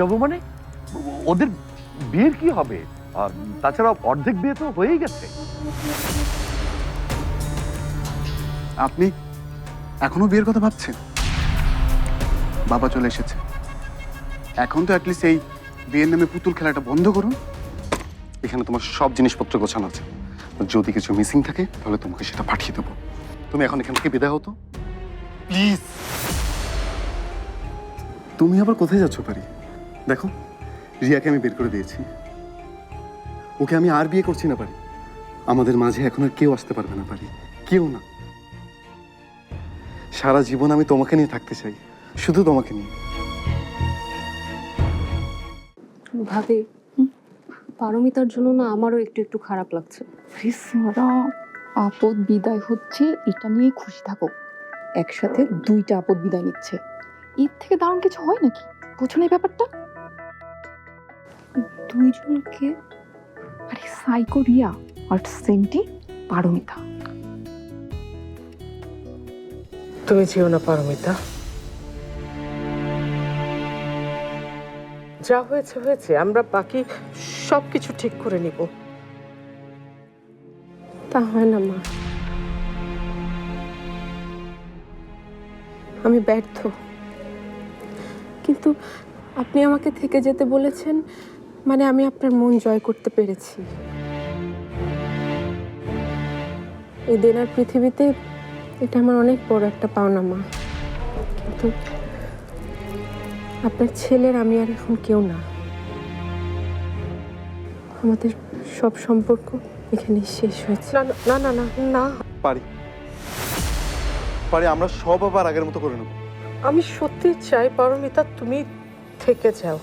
যাব মানে? ওদের বিয়ের কি হবে? আর তাছাড়া অর্ধেক বিয়ে তো হয়েই গেছে। আপনি এখনও বিয়ের কথা ভাবছেন? বাবা চলে এসেছে। এখন তো অ্যাটলিস্ট এই বিয়ের নামে পুতুল খেলাটা বন্ধ করুন। এখানে তোমার সব জিনিসপত্র গোছানো আছে। যদি কিছু মিসিং থাকে তাহলে তোমাকে সেটা পাঠিয়ে দেবো। তুমি এখন এখান থেকে বিদায় হতো প্লিজ তুমি আবার কোথায় যাচ্ছ পারি? দেখো রিয়াকে আমি বের করে দিয়েছি। ওকে আমি আর বিয়ে করছি না পারি। আমাদের মাঝে এখন আর কেউ আসতে পারবে না পারি। কেউ না। সারা জীবন আমি তোমাকে নিয়ে থাকতে চাই শুধু তোমাকে নিয়ে। ভাবি পারমিতার জন্য না আমারও একটু একটু খারাপ লাগছে। আপদ বিদায় হচ্ছে এটা নিয়ে খুশি থাকো। একসাথে দুইটা আপদ বিদায় নিচ্ছে। এর থেকে দারুণ কিছু হয় নাকি? বুঝো না এই ব্যাপারটা। দুইজনকে আরে সাইকো রিয়া আর সেন্টি পারমিতা। তুমি যেও না পারমিতা। যা হয়েছে হয়েছে আমরা বাকি সব কিছু ঠিক করে নিব। তা হয় না মা। আমি ব্যর্থ। কিন্তু আপনি আমাকে থেকে যেতে বলেছেন মানে আমি আপনার মন জয় করতে পেরেছি। এই দেনার পৃথিবীতে এটা আমার অনেক বড় একটা পাওনা মা। কিন্তু আপনার ছেলের আমি আর এখন কেউ না। আমাদের সব সম্পর্ক এখানে শেষ হয়েছে। না না না না না। পারি। পারি আমরা সব আবার আগের মতো করে নেব। আমি সত্যি চাই পারমিতা তুমি থেকে যাও।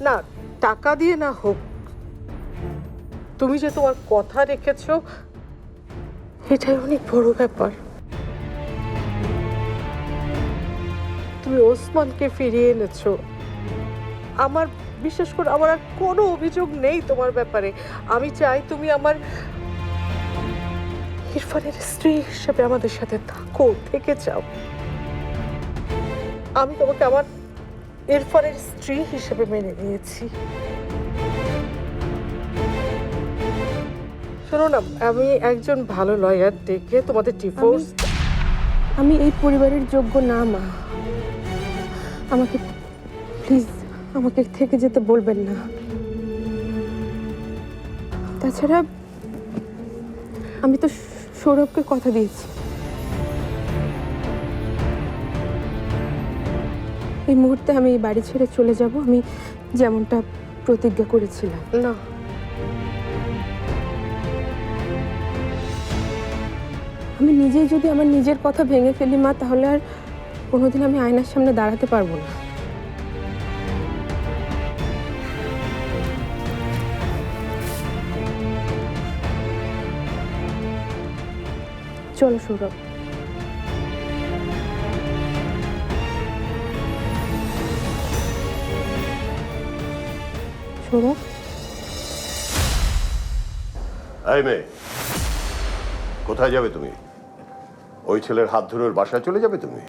না, টাকা দিয়ে না হোক। তুমি যে তোমার কথা রেখেছ, এটাই অনেক বড় ব্যাপার। তুমি ওসমানকে ফিরিয়ে এনেছো। আমার, বিশেষ করে আমার আর কোনো অভিযোগ নেই তোমার ব্যাপারে। আমি চাই তুমি আমার ইরফানের স্ত্রী হিসেবে আমাদের সাথে থাকো, থেকে যাও। আমি তোমাকে আমার ইরফানের স্ত্রী হিসেবে মেনে নিয়েছি। শোনো না, আমি একজন ভালো লয়ার ডেকে তোমাদের ডিভোর্স আমি এই পরিবারের যোগ্য না, মা। আমাকে প্লিজ আমাকে থেকে যেতে বলবেন না। তাছাড়া আমি তো সৌরভকে কথা দিয়েছি। এই মুহূর্তে আমি এই বাড়ি ছেড়ে চলে যাব। আমি যেমনটা প্রতিজ্ঞা করেছিলাম। না। আমি নিজেই যদি আমার নিজের কথা ভেঙে ফেলি মা তাহলে আর কোনোদিন আমি আয়নার সামনে দাঁড়াতে পারব না। চলো সৌরভ। সৌরভ এই মেয়ে কোথায় যাবে তুমি? ওই ছেলের হাত ধরে ওর বাসায় চলে যাবে তুমি?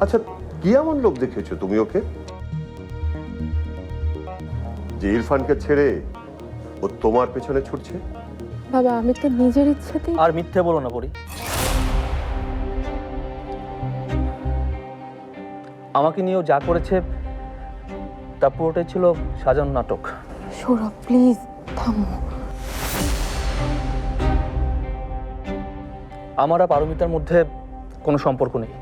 আচ্ছা কি এমন লোক দেখেছ তুমি ওকে? যে ইরফানকে ছেড়ে ও তোমার পেছনে ছুটছে? বাবা আমি তো নিজের ইচ্ছাতেই আর মিথ্যে বলো না পরি আমাকে নিয়েও যা করেছে তা পুরোটাই ছিল সাজানো নাটক। সৌরভ প্লিজ থামো। আমার আর পারমিতার মধ্যে কোনো সম্পর্ক নেই।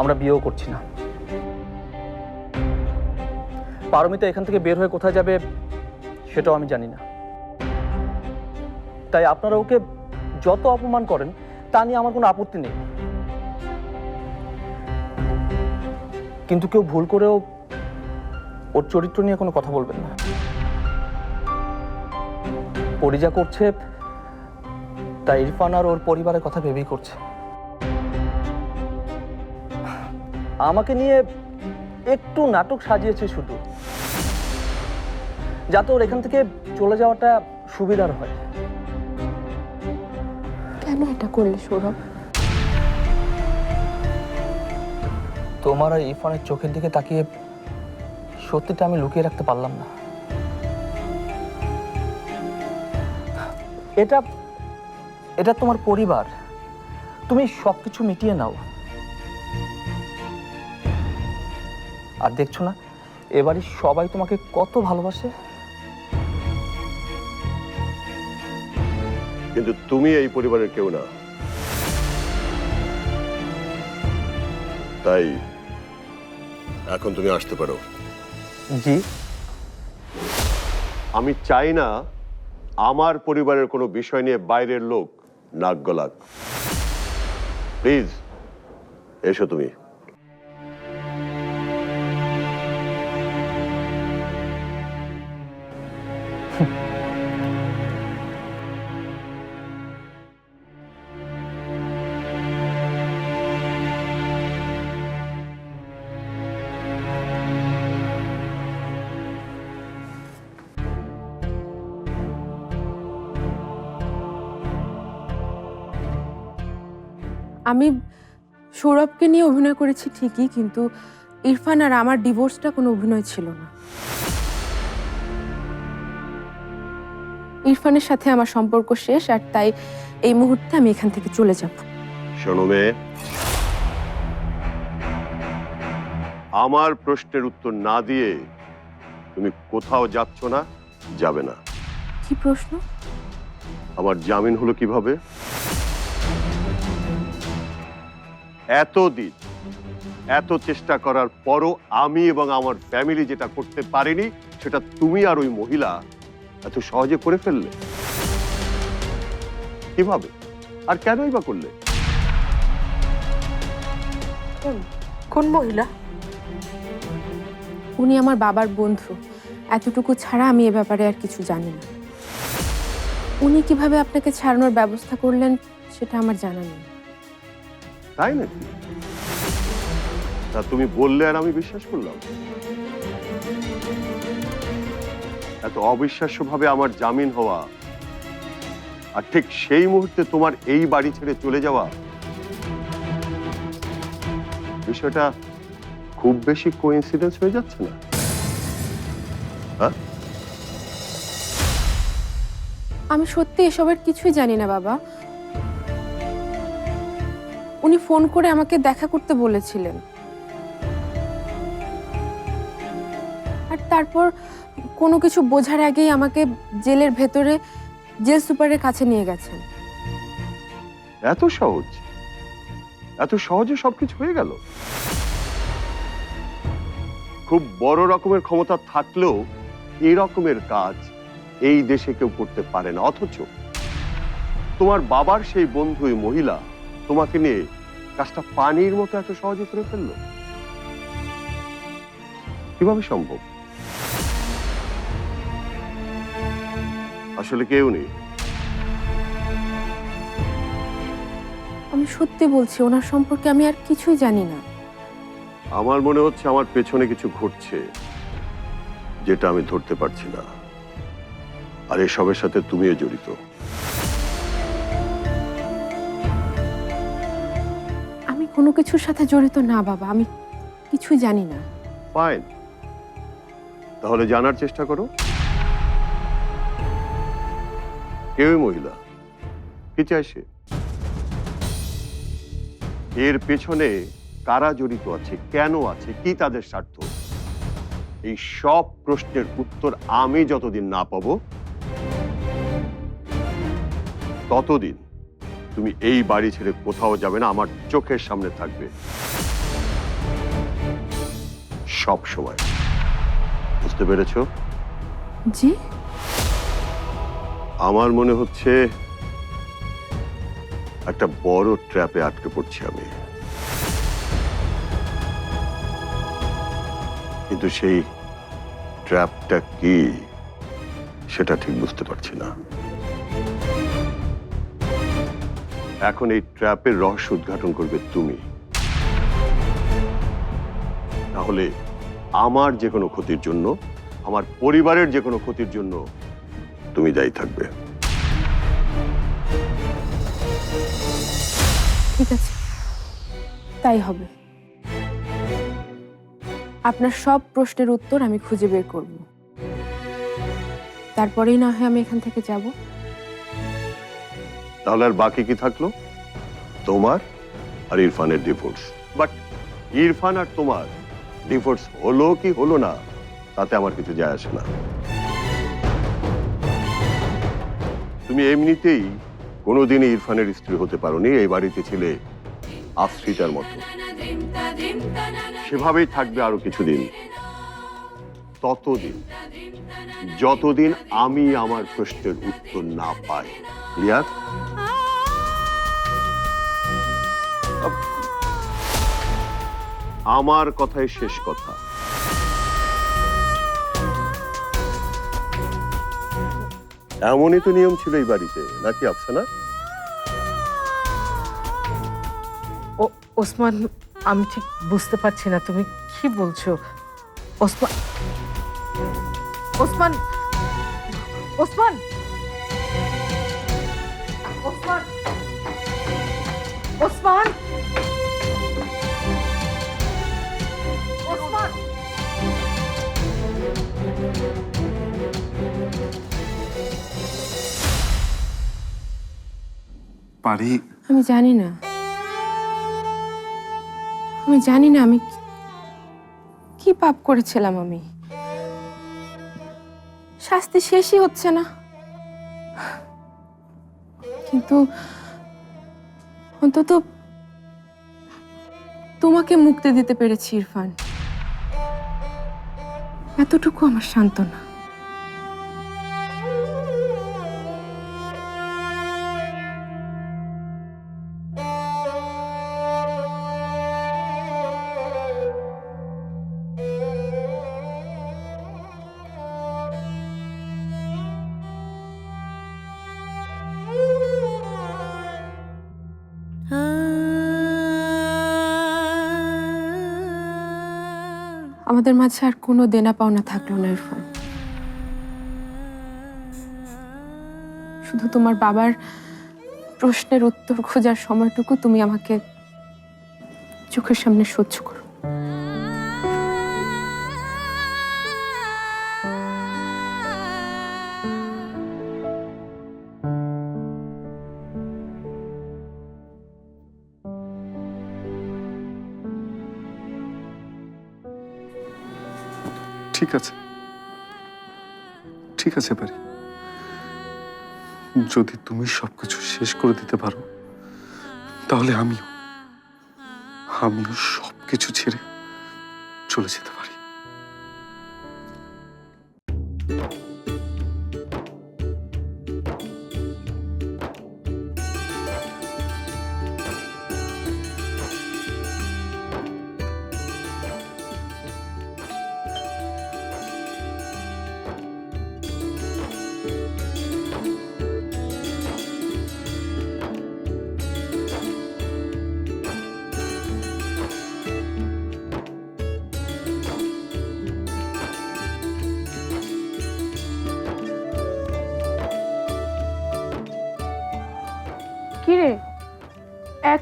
আমরা বিয়েও করছি না। পারমিতা এখান থেকে বের হয়ে কোথায় যাবে সেটাও আমি জানি না। তাই আপনারা ওকে যত অপমান করেন তা নিয়ে আমার কোনো আপত্তি নেই। কিন্তু কেউ ভুল করেও ওর চরিত্র নিয়ে কোনো কথা বলবেন না। পরিজা করছে, তাই ইরফান আর ওর পরিবারের কথা ভেবেই করছে। আমাকে নিয়ে একটু নাটক সাজিয়েছে শুধু। যাতে ওর এখান থেকে চলে যাওয়াটা সুবিধার হয়। কেন এটা করলে, সৌরভ? তোমার আর ইরফানের চোখের দিকে তাকিয়ে সত্যিটা আমি লুকিয়ে রাখতে পারলাম না। এটা এটা তোমার পরিবার। তুমি সবকিছু মিটিয়ে নাও। আর দেখছ না এবারে সবাই তোমাকে কত ভালোবাসে। কিন্তু তুমি এই পরিবারের কেউ না। তাই এখন তুমি আসতে পারো। জি। আমি চাই না আমার পরিবারের কোনো বিষয় নিয়ে বাইরের লোক নাক গলাক। প্লিজ এসো তুমি। আমি সৌরভকে নিয়ে অভিনয় করেছি ঠিকই কিন্তু ইরফান আর আমার ডিভোর্সটা কোনো অভিনয় ছিল না। ইরফানের সাথে আমার সম্পর্ক শেষ আর তাই এই মুহূর্তে আমি এখান থেকে চলে যাব। শোনো মেয়ে। আমার প্রশ্নের উত্তর না দিয়ে তুমি কোথাও যাচ্ছ না যাবে না। কি প্রশ্ন? আমার জামিন হলো কীভাবে? এতদিন, এত চেষ্টা করার পরও আমি এবং আমার ফ্যামিলি যেটা করতে পারিনি, সেটা তুমি আর ওই মহিলা এত সহজে করে ফেললে? কীভাবে? আর কেনই বা করলে? কোন মহিলা? উনি আমার বাবার বন্ধু। এতটুকু ছাড়া আমি এ ব্যাপারে আর কিছু জানি না। উনি কীভাবে আপনাকে ছাড়ানোর ব্যবস্থা করলেন, সেটা আমার জানা নেই। তাই নাকি? তা তুমি বললে আর আমি বিশ্বাস করলাম। এত অবিশ্বাস্য ভাবে আমার জামিন হওয়া আর ঠিক সেই মুহূর্তে তোমার এই বাড়ি ছেড়ে চলে যাওয়া বিষয়টা খুব বেশি কোইন্সিডেন্স হয়ে যাচ্ছে না? হ্যাঁ? আমি সত্যি এসবের কিছুই জানি না, বাবা। উনি ফোন করে আমাকে দেখা করতে বলেছিলেন। আর তারপর কোনো কিছু বোঝার আগেই আমাকে জেলের ভেতরে, জেল সুপারের কাছে নিয়ে গেছেন। এত সহজ? এত সহজে সবকিছু হয়ে গেল? খুব বড় রকমের ক্ষমতা থাকলেও এই রকমের কাজ এই দেশে কেউ করতে পারে না। অথচ তোমার বাবার সেই বন্ধু এই মহিলা তোমাকে নিয়ে কাজটা পানির মতো এত সহজে করে ফেলল? কীভাবে সম্ভব? আসলে কেউ নেই। আমি সত্যি বলছি ওনার সম্পর্কে আমি আর কিছুই জানি না। আমার মনে হচ্ছে আমার পেছনে কিছু ঘটছে যেটা আমি ধরতে পারছি না। আর এসবের সাথে তুমিও জড়িত। কোনো কিছুর সাথে জড়িত না, বাবা। আমি কিছুই জানি না। ফাইন তাহলে জানার চেষ্টা করো। কেউই মহিলা, কি চায় সে? এর পেছনে কারা জড়িত আছে, কেন আছে, কি তাদের স্বার্থ? এই সব প্রশ্নের উত্তর আমি যতদিন না পাবো, ততদিন তুমি এই বাড়ি ছেড়ে কোথাও যাবে না আমার চোখের সামনে থাকবে। সব সময়। বুঝতে পেরেছ? জি। আমার মনে হচ্ছে একটা বড় ট্র্যাপে আটকে পড়ছি আমি। কিন্তু সেই ট্র্যাপটা কি সেটা ঠিক বুঝতে পারছি না। এখন এই ট্র্যাপের রহস্য উদ্ঘাটন করবে তুমি। তাহলে আমার যে কোনো ক্ষতির জন্য, আমার পরিবারের যে কোনো ক্ষতির জন্য তুমি দায়ী থাকবে। ঠিক আছে। তাই হবে। আপনার সব প্রশ্নের উত্তর আমি খুঁজে বের করব। তারপরেই না হয় আমি এখান থেকে যাব। তাহলে আর বাকি কি থাকল? তোমার আর ইরফানের ডিভোর্স বাট ইরফান আর তোমার ডিভোর্স হলো কি হলো না, তাতে আমার কিছু যায় আসে না। তুমি এমনিতেই কোনোদিনই ইরফানের স্ত্রী হতে পারোনি, এই বাড়িতে ছিলে আশ্রিতার মতো। সেভাবেই থাকবে আরও কিছুদিন। ততদিন। যতদিন আমি আমার প্রশ্নের উত্তর না পাই। ক্লিয়ার আমার কথাই শেষ কথা। এমনই তো নিয়ম ছিল এই বাড়িতে, নাকি আফসানা? ও, ওসমান, আমি ঠিক বুঝতে পারছি না, তুমি কি বলছো? ওসমান ওসমান ওসমান! ওসমান! ওসমান ওসমান পারি? আমি জানি না। আমি জানি না আমি কি- কি পাপ করেছিলাম আমি? শাস্তি শেষই হচ্ছে না। কিন্তু অন্তত তোমাকে মুক্তি দিতে পেরেছি ইরফান। এতটুকু আমার সান্ত্বনা। আমাদের মাঝে আর কোনো দেনা পাওনা থাকল না, ইরফান। শুধু তোমার বাবার প্রশ্নের উত্তর খোঁজার সময়টুকু তুমি আমাকে চোখের সামনে সহ্য করো। ঠিক আছে। ঠিক আছে, পারি। যদি তুমি সবকিছু শেষ করে দিতে পারো, তাহলে আমিও আমিও সবকিছু ছেড়ে চলে যেতে পারি।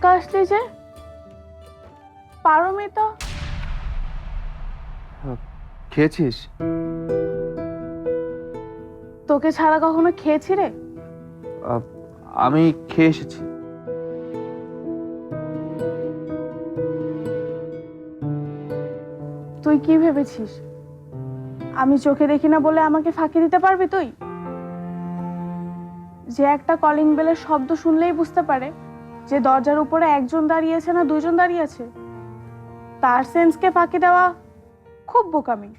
একা আসলি যে? পারমিতা খেয়েছিস? তোকে ছাড়া কখনো খেয়েছি রে? আমি খেয়ে এসেছি। তুই কি ভেবেছিস? আমি চোখে দেখি না বলে আমাকে ফাঁকি দিতে পারবি তুই? যে একটা কলিং বেলের শব্দ শুনলেই বুঝতে পারে। যে দরজার উপরে একজন দাঁড়িয়েছে না দুজন দাঁড়িয়েছে তার সেন্সকে ফাঁকি দেওয়া খুব বোকামি।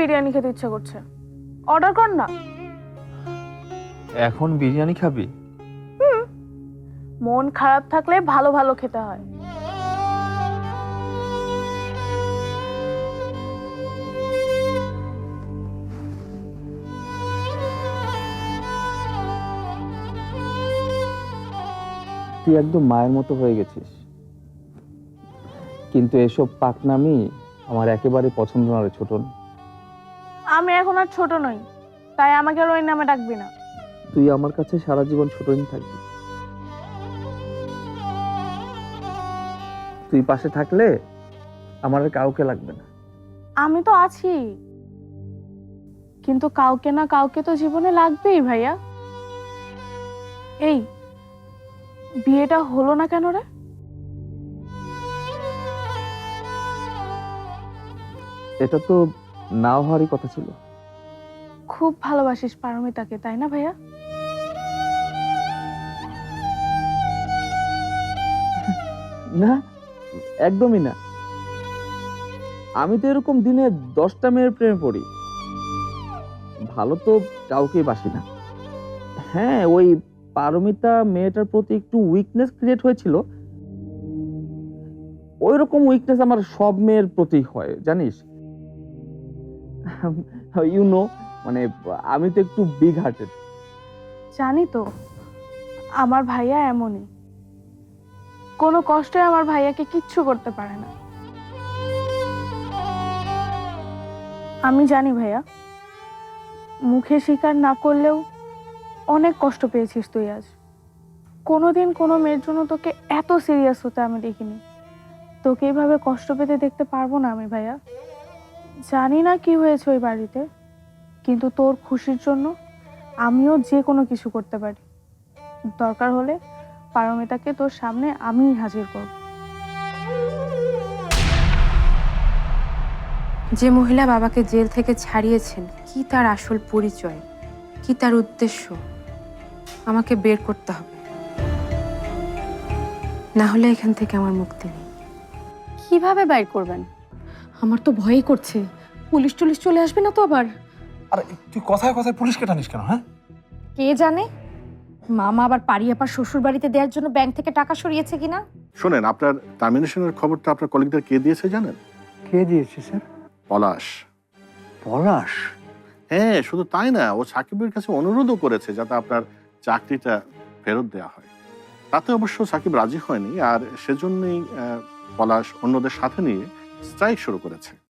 বিরিয়ানি খেতে ইচ্ছা করছে। অর্ডার কর না। এখন বিরিয়ানি খাবি? মন খারাপ থাকলে ভালো ভালো খেতে হয়। তুই একদম মায়ের মতো হয়ে গেছিস। কিন্তু এসব পাকনামি আমার একেবারে পছন্দ না রে ছোটন। আমি এখন আর ছোট নই তাই আমাকে আর ওই নামে ডাকবি না। তুই আমার কাছে সারা জীবন ছোটই থাকবি। তুই পাশে থাকলে আমার আর কাউকে লাগবে না। আমি তো আছি কিন্তু কাউকে না কাউকে তো জীবনে লাগবেই ভাইয়া। এই বিয়েটা হলো না কেন রে? এটা তো নাও হওয়ারই কথা ছিল। খুব ভালোবাসিস পারমিতাকে তাই না ভাইয়া? না একদমই না। আমি তো এরকম দিনে দশটা মেয়ের প্রেমে পড়ি। ভালো তো কাউকেই বাসি না। হ্যাঁ ওই পারমিতা মেয়েটার প্রতি একটু উইকনেস ক্রিয়েট হয়েছিল। ওই রকম উইকনেস আমার সব মেয়ের প্রতি হয় জানিস? ইউ নো মানে আমি তো একটু বিগ হার্টেড জানি তো, আমার ভাইয়া এমনই। কোনো কষ্টে আমার ভাইয়াকে কিচ্ছু করতে পারে না। আমি জানি ভাইয়া, মুখে স্বীকার না করলেও অনেক কষ্ট পেয়েছিস তুই আজ। কোনোদিন কোনো মেয়ের জন্য তোকে এত সিরিয়াস হতে আমি দেখিনি। তোকে এইভাবে কষ্ট পেতে দেখতে পারব না আমি ভাইয়া। জানি না কি হয়েছে ওই বাড়িতে কিন্তু তোর খুশির জন্য আমিও যে কোনো কিছু করতে পারি। দরকার হলে পারমিতাকে তোর সামনে আমিই হাজির করব। যে মহিলা বাবাকে জেল থেকে ছাড়িয়েছেন কি তার আসল পরিচয়? কি তার উদ্দেশ্য? আমাকে বের করতে হবে। না হলে এখান থেকে আমার মুক্তি নেই। কীভাবে বাইর করবেন? আমার তো ভয়ই করছে। পুলিশ টুলিশ চলে আসবে না তো আবার? আর তুই কথায় কথায় পুলিশকে টানিস কেন হ্যাঁ? কে জানে? মামা আবার পারিয়াপার শ্বশুর বাড়িতে দেওয়ার জন্য ব্যাংক থেকে টাকা সরিয়েছে কিনা? শোনেন আপনার টার্মিনেশনের খবরটা আপনার কলিগদের কে দিয়েছে জানেন? কে দিয়েছে স্যার? পলাশ। পলাশ? হ্যাঁ শুধু তাই না ও সাকিবের কাছে অনুরোধও করেছে যাতে আপনার চাকরিটা ফেরত দেওয়া হয়। তাতে অবশ্য সাকিব রাজি হয়নি আর সেজন্যই পলাশ অন্যদের সাথে নিয়ে স্ট্রাইক শুরু করেছে।